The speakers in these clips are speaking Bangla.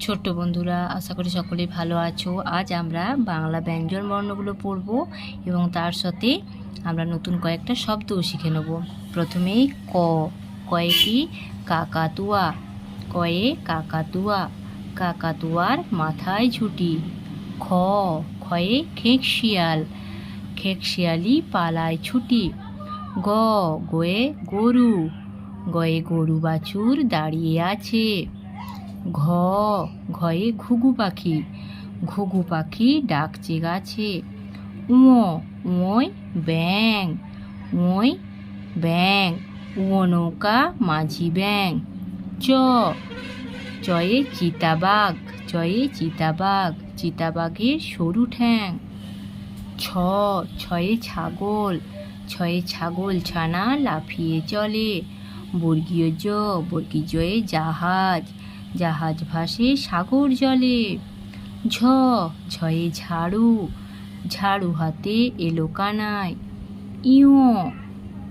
ছোট্ট বন্ধুরা, আশা করি সকলেই ভালো আছো। আজ আমরা বাংলা ব্যঞ্জন বর্ণগুলো পড়ব এবং তার সাথে আমরা নতুন কয়েকটা শব্দও শিখে নেব। প্রথমেই ক কয়েকটি কাকাতুয়া, কয়ে কাকাতুয়া, কাকাতুয়ার মাথায় ঝুটি। খ খয়ে খেক শিয়াল, খেক শিয়ালি পালায় ছুটি। গ, গয়ে গরু গয়ে গরু বাছুর দাঁড়িয়ে আছে। ঘ, ঘয়ে ঘুঘু পাখি। ঘুঘু পাখি ডাকছে গাছে। উঁ, উঁয়, ব্যাং। উঁয়, ব্যাং। উঁ, নৌকা, মাঝি, ব্যাং। চ, চয়ে চিতাবাঘ চয়ে চিতাবাঘ, চিতাবাঘের সরু ঠ্যাং। ছ, ছয়ে ছাগল ছয়ে ছাগল ছানা লাফিয়ে চলে। বর্গীয় জ বর্গী জয়ে জাহাজ। জাহাজ ভাসে সাগর জলে। ঝ, ঝয়ে ঝাড়ু ঝাড়ু হাতে এলো কানায়। ইয়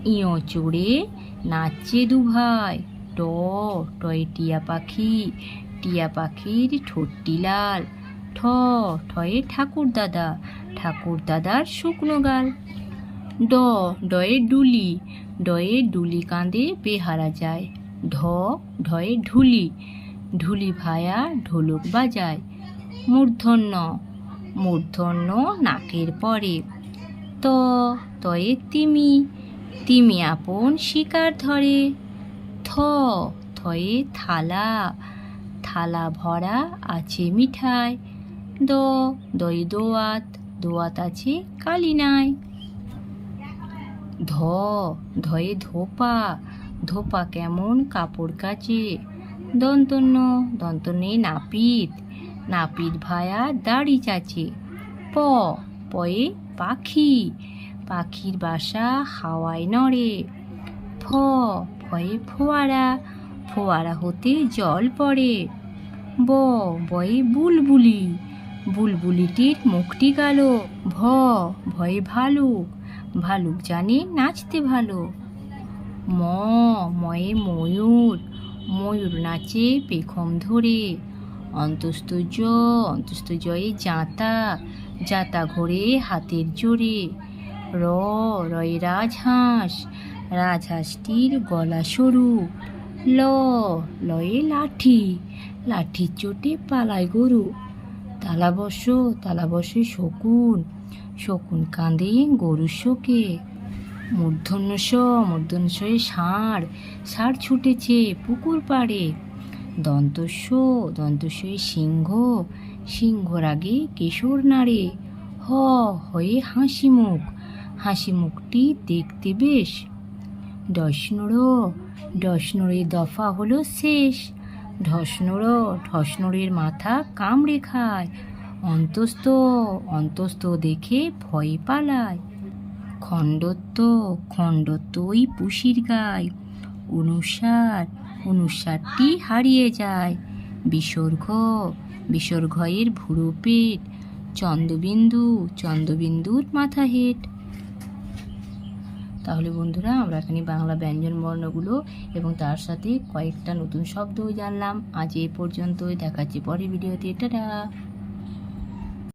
ইয় চড়ে নাচছে দুভাই। ট, টয়ে টিয়া পাখি, টিয়া পাখির ঠোঁটটি লাল। ঠ ঠয়ে ঠাকুর দাদা, ঠাকুর দাদার শুকনো গাল। ড, ডয়ে ডুলি ডয়ে ডুলি কাঁদে বেহারা যায়। ঢ, ঢয়ে ঢুলি ঢুলি ভায়া ঢোলক বাজায়। মূর্ধন্য মূর্ধন্য নাকের পরে। ত, তয়ে তিমি তিমি আপন শিকার ধরে। থ, থয়ে থালা থালা ভরা আছে মিঠাই দ দই দোয়াত দোয়াত আছে কালি নাই ধ, ধয়ে ধোপা ধোপা কেমন কাপড় কাচে। দন্তন্য দন্তন্যে নাপিত। নাপিত ভায়া দাড়ি চাচে। প, পয়ে পাখি। পাখির বাসা হাওয়ায় নড়ে। ফ, ভয়ে ফোয়ারা। ফোয়ারা হতে জল পড়ে। ব, বয়ে বুলবুলি। বুলবুলিটির মুখটি কালো। ভ, ভয়ে ভালুক। ভালুক জানে নাচতে ভালো। ম, ময়ে ময়ূর। ময়ূর নাচে পেখম ধরে। অন্তস্থ জ অন্তস্থ জয়ে জাঁতা জাঁতা ঘোরে হাতের জোরে। র, রয়ে রাজহাঁস, রাজহাঁসটির গলা সরু ল, লয়ে লাঠি লাঠির চোটে পালায় গরু। তালা বসো তালা বসে শকুন শকুন কাঁদে গরুর শোকে। মূর্ধন্য স ষাঁড় ষাঁড় ছুটেছে, পুকুর পাড়ে। দন্তস্ব দন্তস্বয়ে সিংহ সিংহর আগে কেশর নাড়ে। হ, হয়ে হাসি মুখ, হাসি মুখটি দেখতে বেশ। ডসনুড়ো ডসনুড়ের দফা হলো শেষ। ঢসনুড়ো ঢসনুড়ের মাথা কামড়ে খায়। অন্তস্থ অন্তস্থ দেখে ভয় পালায়। খণ্ডত্ব খণ্ডত্ব ওই পুষির গায়। অনুসার, অনুসারটি হারিয়ে যায়। বিসর্গ বিসর্গয়ের ভুরু পেট। চন্দ্রবিন্দু, চন্দ্রবিন্দুর মাথা হেট। তাহলে বন্ধুরা, আমরা এখানে বাংলা ব্যঞ্জন বর্ণগুলো এবং তার সাথে কয়েকটা নতুন শব্দও জানলাম। আজ এই পর্যন্তই। দেখাচ্ছি পরের ভিডিওতে। টাটা!